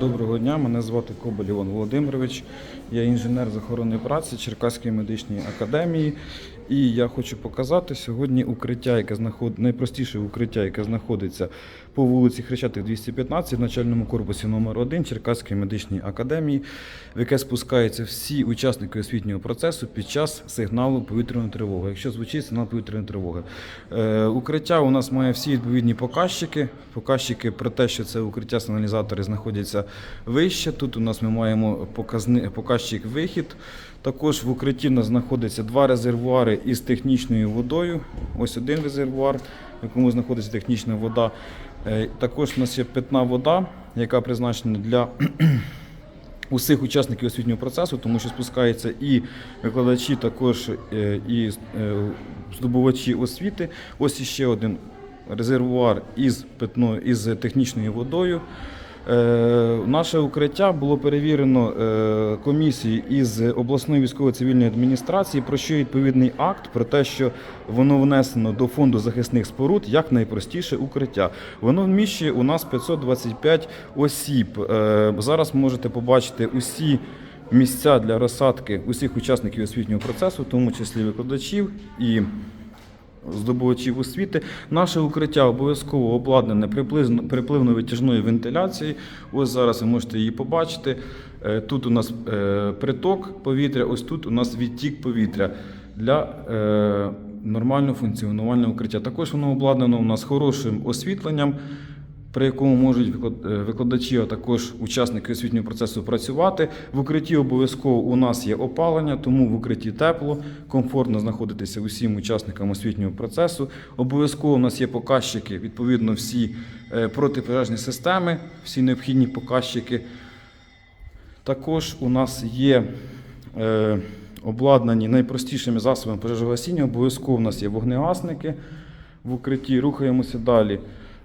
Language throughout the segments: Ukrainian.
Доброго дня, мене звати Коболь Іван Володимирович. Я інженер з охорони праці Черкаської медичної академії. І я хочу показати сьогодні укриття, яке знаход... найпростіше укриття, яке знаходиться по вулиці Хрещатих 215 в начальному корпусі номер 1 Черкаської медичної академії, в яке спускаються всі учасники освітнього процесу під час сигналу повітряної тривоги. Якщо звучить сигнал повітряної тривоги, Е, укриття у нас має всі відповідні показчики. Показчики про те, що це укриття сигналізатори знаходяться вище. Тут у нас ми маємо показни... показчик вихід. Також в укритті у нас знаходиться два резервуари із технічною водою. Ось один резервуар, в якому знаходиться технічна вода. Е, Також у нас є питна вода, яка призначена для усіх учасників освітнього процесу, тому що спускаються і викладачі, також е, і е, здобувачі освіти. Ось іще один резервуар із питною із технічною водою. Е, Наше укриття було перевірено е, комісією із обласної військово-цивільної адміністрації, про що відповідний акт про те, що воно внесено до фонду захисних споруд як найпростіше укриття. Воно вміщує у нас 525 осіб. Е, Зараз можете побачити усі місця для розсадки усіх учасників освітнього процесу, в тому числі викладачів і здобувачів освіти. Наше укриття обов'язково обладнане припливно-витяжною вентиляцією. Ось зараз ви можете її побачити. Е, Тут у нас е, приток повітря, ось тут у нас відтік повітря для е, нормального функціонування укриття. Також воно обладнано у нас хорошим освітленням при якому можуть е, викладачі, а також учасники освітнього процесу працювати. В укритті обов'язково у нас є опалення, тому в укритті тепло, комфортно знаходитися усім учасникам освітнього процесу. Обов'язково у нас є показчики, відповідно, всі е, протипожежні системи, всі необхідні показчики. Також у нас є е, обладнані найпростішими засобами пожежогасіння. Обов'язково у нас є вогнегасники в укритті. Рухаємося далі.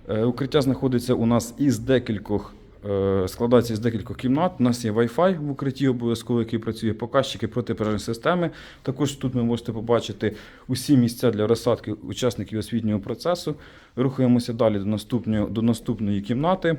Е, Укриття знаходиться у нас із декількох, е, складається із декількох кімнат. У нас є Wi-Fi в укритті обов'язково, який працює, показчики протипожежної системи. Також тут ви можете побачити усі місця для розсадки учасників освітнього процесу. Рухаємося далі до наступної, до наступної кімнати.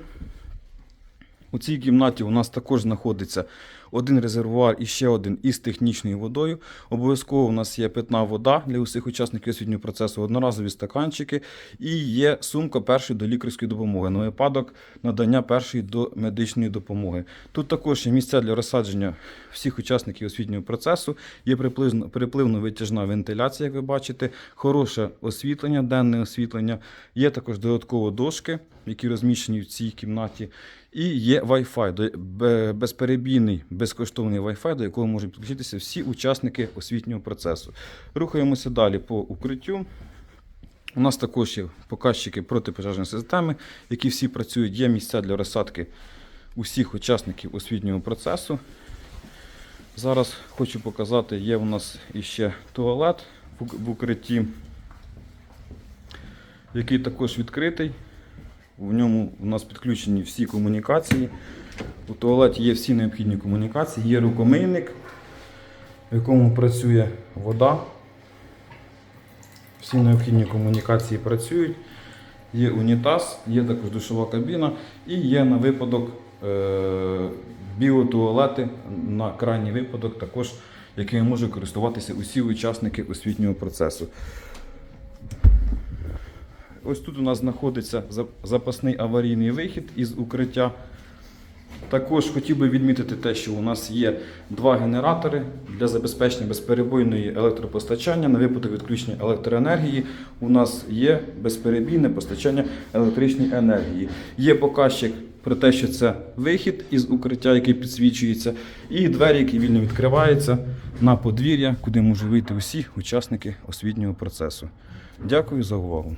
У цій кімнаті у нас також знаходиться один резервуар і ще один із технічною водою. Обов'язково у нас є питна вода для усіх учасників освітнього процесу, одноразові стаканчики і є сумка першої до лікарської допомоги на випадок надання першої до медичної допомоги. Тут також є місця для розсадження всіх учасників освітнього процесу. Є приблизно припливно-витяжна вентиляція, як ви бачите, хороше освітлення, денне освітлення. Є також додатково дошки, які розміщені в цій кімнаті. І є Wi-Fi, безперебійний, безкоштовний Wi-Fi, до якого можуть підключитися всі учасники освітнього процесу. Рухаємося далі по укриттю. У нас також є показчики протипожежної системи, які всі працюють. Є місця для розсадки усіх учасників освітнього процесу. Зараз хочу показати, є у нас іще туалет в укритті, який також відкритий. В ньому у нас підключені всі комунікації. У туалеті є всі необхідні комунікації, є рукомийник, в якому працює вода. Всі необхідні комунікації працюють. Є унітаз, є також душова кабіна і є на випадок е- біотуалети на крайній випадок, також якими можуть користуватися усі учасники освітнього процесу. Ось тут у нас знаходиться запасний аварійний вихід із укриття. Також хотів би відмітити те, що у нас є два генератори для забезпечення безперебойної електропостачання. На випадок відключення електроенергії у нас є безперебійне постачання електричної енергії. Є показчик про те, що це вихід із укриття, який підсвічується, і двері, які вільно відкриваються на подвір'я, куди можуть вийти усі учасники освітнього процесу. Дякую за увагу.